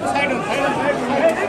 Hadi gel, hadi gel.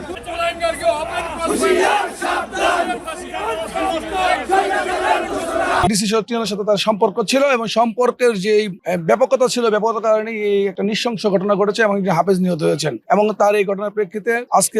Fugir, chapéu! DC শক্তিজনের সাথে তার সম্পর্ক ছিল এবং সম্পর্কের যে ব্যাপকতা ছিল, ব্যাপকতার কারণে এই একটা নৃশংস ঘটনা ঘটেছে এবং হাফেজ নিহত হয়েছেন। এবং তার এই ঘটনার প্রেক্ষিতে আজকে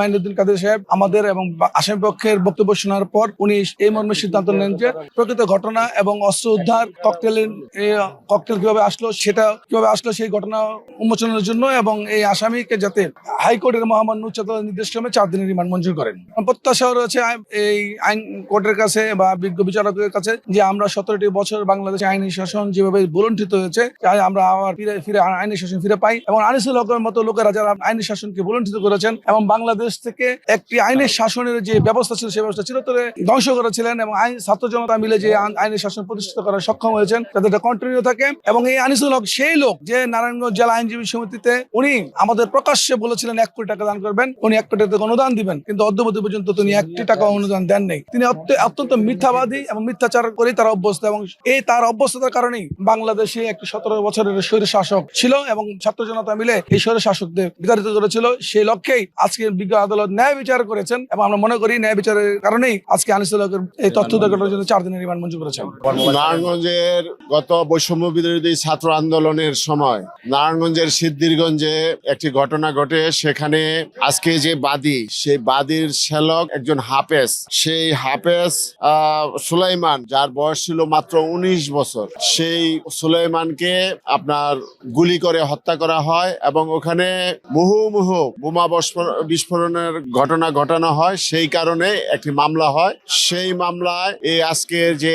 মাইনুদ্দিন কাদের সাহেব আমাদের এবং আসামি পক্ষের বক্তব্য শোনার পর উনি এই মর্মে সিদ্ধান্ত নেন যে প্রকৃত ঘটনা এবং অস্ত্র উদ্ধার ককটেল কীভাবে আসলো, সেটা কীভাবে আসলো, সেই ঘটনা উন্মোচনের জন্য এবং এই আসামিকে যাতে হাইকোর্টের মহামান্য উচ্চতর নির্দেশ ক্রমে চার দিনের রিমান্ড মঞ্জুর করেন। প্রত্যাশা রয়েছে এই আইন কোর্টের কাছে বা বিজ্ঞ বিচারকের কাছে যে আমরা সতেরোটি বছর বাংলাদেশে আইনি শাসন যেভাবে বুলন্ঠিত হয়েছে আমরা আবার ফিরে ফিরে আইনি শাসন ফিরে পাই। এবং আনিসুল হকের মতো লোকেরা যারা আইনি শাসনকে বুলন্ঠিত করেছেন এবং বাংলাদেশ থেকে একটি আইনের শাসনের যে ব্যবস্থা ছিল সেই ব্যবস্থা চিরতরে ধ্বংস করেছিলেন এবং আইন ছাত্র জনতা মিলে যে আইন- শাসন প্রতিষ্ঠিত করার সক্ষম হয়েছেন যাতে এটা কন্টিনিউ থাকে। এবং এই আনিসুল হক সেই লোক যে নারায়ণগঞ্জ জেলা আইনজীবী সমিতিতে উনি আমাদের প্রকাশ্যে বলেছিলেন, এক কোটি টাকা দান করবেন। উনি এক কোটি টাকা অনুদান দিবেন। কিন্তু অদ্যবধি পর্যন্ত তিনি একটি টাকা অনুদান দেন নাই তিনি অত্যন্ত মিথ্যাবাদী এবং মিথ্যাচার করেই তারা অভ্যস্ত এবং এই তার অভ্যস্ততার কারণেই বাংলাদেশে একটি সতেরো বছরের স্বৈর শাসক ছিল এবং ছাত্র জনতা মিলে এই স্বৈর শাসকদের বিতাড়িত করেছিল। সেই লক্ষ্যেই আজকে বিজ্ঞ আদালত ন্যায় বিচার করেছেন এবং আমরা মনে করি ন্যায় বিচারের কারণেই আজকে আনিসুল এই তথ্য দেখানোর জন্য চার দিনের রিমান্ড মঞ্জুর করেছেন। নারায়ণগঞ্জের গত বৈষম্য বিরোধী ছাত্র আন্দোলনের সময় নারায়ণগঞ্জের সিদ্ধিরগঞ্জে একটি ঘটনা ঘটে। সেখানে আজকে যে বাদী, সেই বাদীর শ্যালক একজন হাফেজ। সেই হাফেজ সুলাইমান যার বয়স ছিল মাত্র উনিশ বছর সেই সুলাইমানকে আপনার গুলি করে হত্যা করা হয় এবং ওখানে মুহুমুহু বোমা বিস্ফোরণের ঘটনা ঘটানো হয়। সেই কারণে একটি মামলা হয়। সেই মামলায় এই আজকের যে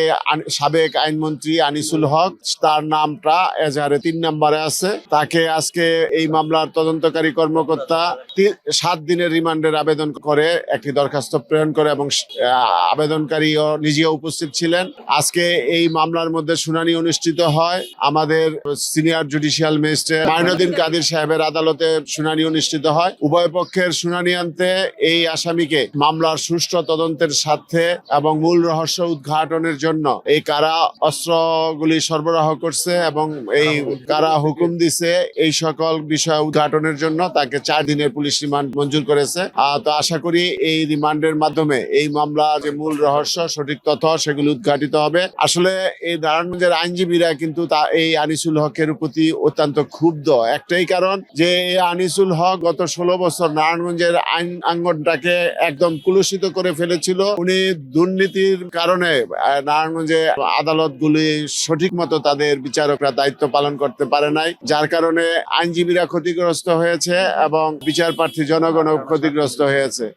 সাবেক আইনমন্ত্রী আনিসুল হক তার নামটা এজাহারে তিন নম্বরে আছে। তাকে আজকে এই মামলার তদন্তকারী কর্মকর্তা সাত দিনের রিমান্ডের আবেদন করে একটি দরখাস্ত প্রেরণ করে এবং আহ, আবেদনকারীও নিজেও উপস্থিত ছিলেন। আজকে এই মামলার মধ্যে শুনানি অনুষ্ঠিত হয়। আমাদের senior judicial magistrate Mainuddin Kader সাহেবের আদালতে শুনানি অনুষ্ঠিত হয়। উভয় পক্ষের শুনানি আনতে এই আসামিকে মামলার সুষ্ঠু তদন্তের স্বার্থে এবং মূল রহস্য উদ্ঘাটনের জন্য এই কারা অস্ত্রগুলি সরবরাহ করছে এবং এই কারা হুকুম দিছে এই সকল বিষয় উদ্ঘাটনের জন্য তাকে চার দিনের পুলিশ রিমান্ড মঞ্জুর করেছে। তো আশা করি এই রিমান্ডের মাধ্যমে এই মামলা যে মূল রহস্য, সঠিক তথ্য সেগুলি উদ্ঘাটিত হবে। আসলে এই নারায়ণগঞ্জের আইনজীবীরা কিন্তু তা এই আনিসুল হকের প্রতি অত্যন্ত ক্ষুব্ধ। একটাই কারণ যে আনিসুল হক গত ষোলো বছর নারায়ণগঞ্জের আইন আঙ্গনটাকে একদম কুলুষিত করে ফেলেছিল। উনি দুর্নীতির কারণে নারায়ণগঞ্জে আদালতগুলি সঠিক মতো তাদের বিচারকরা দায়িত্ব পালন করতে পারে নাই। যার কারণে আইনজীবীরা ক্ষতিগ্রস্ত হয়েছে এবং বিচার প্রার্থী জনগণও ক্ষতিগ্রস্ত হয়েছে।